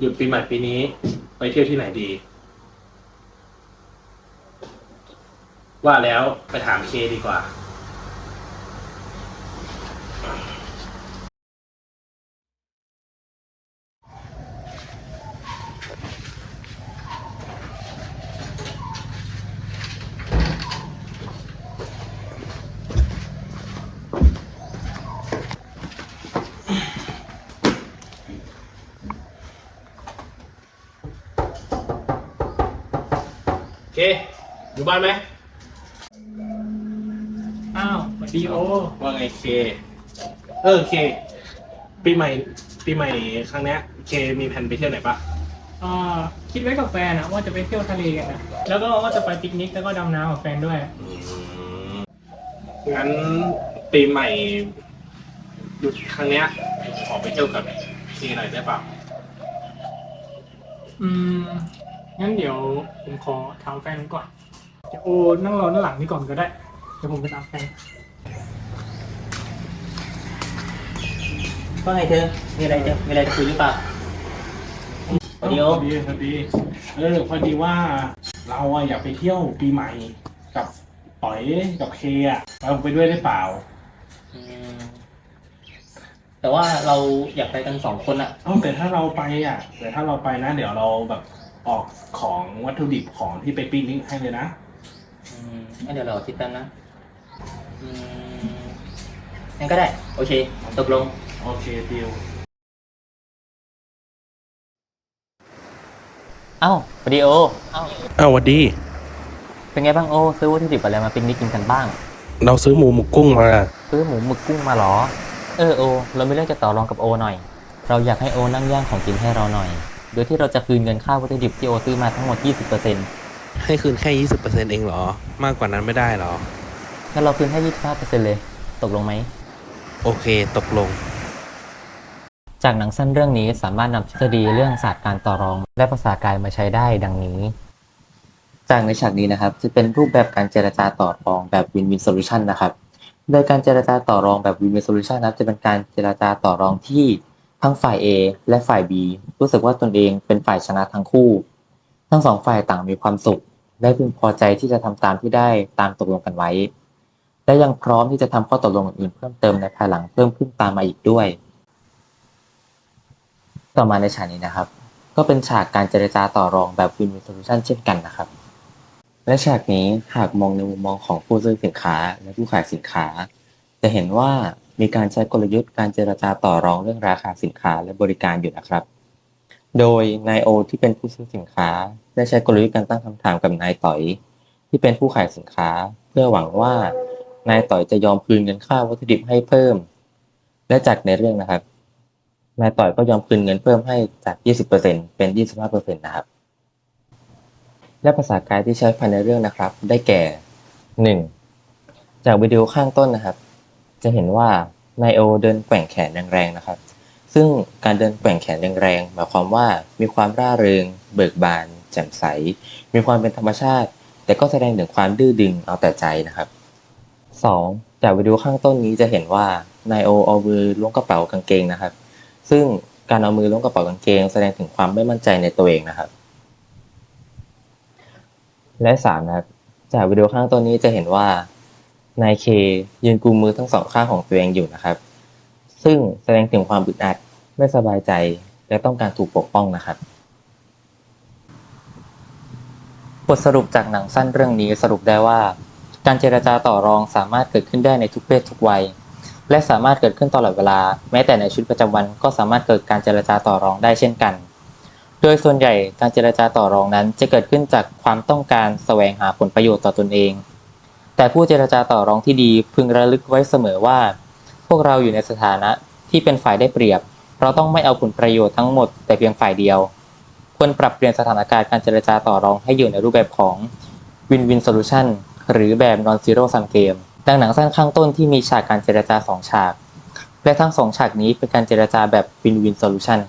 หยุดปีใหม่ปีนี้ ไปเที่ยวที่ไหนดี ว่าแล้วไปถามเคดีกว่า เค อยู่บ้านไหมอ้าวสวัสดีโอ ว่าไงเค เออเค ปีใหม่ ปีใหม่ครั้งเนี้ยเคมีแผนไปเที่ยวไหนปะอ่าคิดไว้กับแฟนนะว่าจะไปเที่ยวทะเลกันนะแล้วก็ว่าจะไปปิกนิกแล้วก็ดำน้ำกับแฟนด้วย งั้นปีใหม่หยุดครั้งเนี้ย ขอไปเที่ยวกับเคหน่อยได้ปะอืม งั้นเดี๋ยวผมขอถามแฟนผมก่อน เดี๋ยวโอนั่งรอด้านหลังนี่ก่อนก็ได้ เดี๋ยวผมไปตามแฟนว่าไงเธอ มีอะไรจะมีอะไรจะคุยหรือเปล่าสวัสดีโอพอดีพอดีเออพอดีว่าเราอะอยากไปเที่ยวปีใหม่กับป๋อยกับเคอะเราไปด้วยได้เปล่า อืมแต่ว่าเราอยากไปกันสองคนอะ เอ้าแต่ถ้าเราไปอะแต่ถ้าเราไปนะ เดี๋ยวเราแบบ ออกของวัตถุดิบของที่ไปปิ้งนี้ให้เลยนะ อืมงั้นเดี๋ยวเราคิดแป๊บนะอืมงั้นก็ได้ โอเค ตกลง โอเคดิวเอ้าสวัสดีโอ เอ้าอ้าววัสดี เป็นไงบ้างโอ ซื้อวัตถุดิบอะไรมาเป็นนิกกินกันบ้าง เราซื้อหมูหมกกุ้งมา ซื้อหมูหมึกกุ้งมาเหรอ เออโอ เรามีเรื่องจะต่อรองกับโอหน่อย เราอยากให้โอนั่งย่างของกินให้เราหน่อย โดยที่เราจะคืนเงินค่าวัตถุดิบที่โอซื้อมาทั้งหมด 20%ให้คืนแค่ 20%เองเหรอ มากกว่านั้นไม่ได้เหรองั้นเราคืนให้25%เลย ตกลงไหม โอเค ตกลง จากหนังสั้นเรื่องนี้สามารถนำทฤษฎีเรื่องศาสตร์การต่อรอง และภาษากายมาใช้ได้ดังนี้ จากในฉากนี้นะครับ จะเป็นรูปแบบการเจรจาต่อรองแบบ win-win solution นะครับ โดยการเจรจาต่อรองแบบ win-win solution นะครับจะเป็นการเจรจาต่อรองที่ ทั้งฝ่าย A และฝ่าย B รู้สึกว่าตนเองเป็นฝ่ายชนะทั้งคู่ ทั้งสองฝ่ายต่างมีความสุข และพึงพอใจที่จะทำตามที่ได้ตามตกลงกันไว้ และยังพร้อมที่จะทำข้อตกลงอื่นเพิ่มเติมในภายหลังเพิ่มขึ้นตามมาอีกด้วย ต่อมาในฉากนี้นะครับ ก็เป็นฉากการเจรจาต่อรองแบบ win-win solution เช่นกันนะครับ และฉากนี้หากมองในมุมมองของผู้ซื้อสินค้าและผู้ขายสินค้า จะเห็นว่า มีการใช้กลยุทธ์การเจรจาต่อรองเรื่องราคาสินค้าและบริการอยู่นะครับ โดยนายโอที่เป็นผู้ซื้อสินค้า ได้ใช้กลยุทธ์การตั้งคำถามกับนายต่อย ที่เป็นผู้ขายสินค้า เพื่อหวังว่านายต่อยจะยอมคืนเงินค่าวัตถุดิบให้เพิ่ม และจากในเรื่องนะครับ นายต่อยก็ยอมคืนเงินเพิ่มให้จาก 20%เป็น 25%นะครับ และภาษากายที่ใช้ภายในเรื่องนะครับ ได้แก่ 1. จากวิดีโอข้างต้นนะครับ จะเห็นว่านายโอเดินแกว่งแขนแรงๆนะครับ ซึ่งการเดินแกว่งแขนแรงๆหมายความว่ามีความร่าเริง เบิกบาน แจ่มใส มีความเป็นธรรมชาติ แต่ก็แสดงถึงความดื้อดึงเอาแต่ใจนะครับ 2. จากวิดีโอข้างต้นนี้จะเห็นว่านายโอเอามือล้วงกระเป๋ากางเกงนะครับ ซึ่งการเอามือล้วงกระเป๋ากางเกง แสดงถึงความไม่มั่นใจในตัวเองนะครับ และสามนะครับจากวิดีโอข้างต้นนี้จะเห็นว่า นายเคยืนกุมมือทั้งสองข้างของตัวเองอยู่นะครับ ซึ่งแสดงถึงความอึดอัดไม่สบายใจและต้องการถูกปกป้องนะครับ บทสรุปจากหนังสั้นเรื่องนี้สรุปได้ว่า การเจรจาต่อรองสามารถเกิดขึ้นได้ในทุกเพศทุกวัย และสามารถเกิดขึ้นตลอดเวลา แม้แต่ในชีวิตประจำวันก็สามารถเกิดการเจรจาต่อรองได้เช่นกัน โดยส่วนใหญ่การเจรจาต่อรองนั้นจะเกิดขึ้นจากความต้องการแสวงหาผลประโยชน์ต่อตนเอง แต่ผู้เจรจาต่อรองที่ดีพึงระลึกไว้เสมอว่า พวกเราอยู่ในสถานะที่เป็นฝ่ายได้เปรียบ เราต้องไม่เอาผลประโยชน์ทั้งหมดแต่เพียงฝ่ายเดียว ควรปรับเปลี่ยนสถานการณ์การเจรจาต่อรองให้อยู่ในรูปแบบของ Win-Win Solution หรือแบบ Non-Zero Sum Game ดังหนังสั้นข้างต้นที่มีฉากการเจรจาสองฉาก และทั้งสองฉากนี้เป็นการเจรจาแบบ Win-Win Solution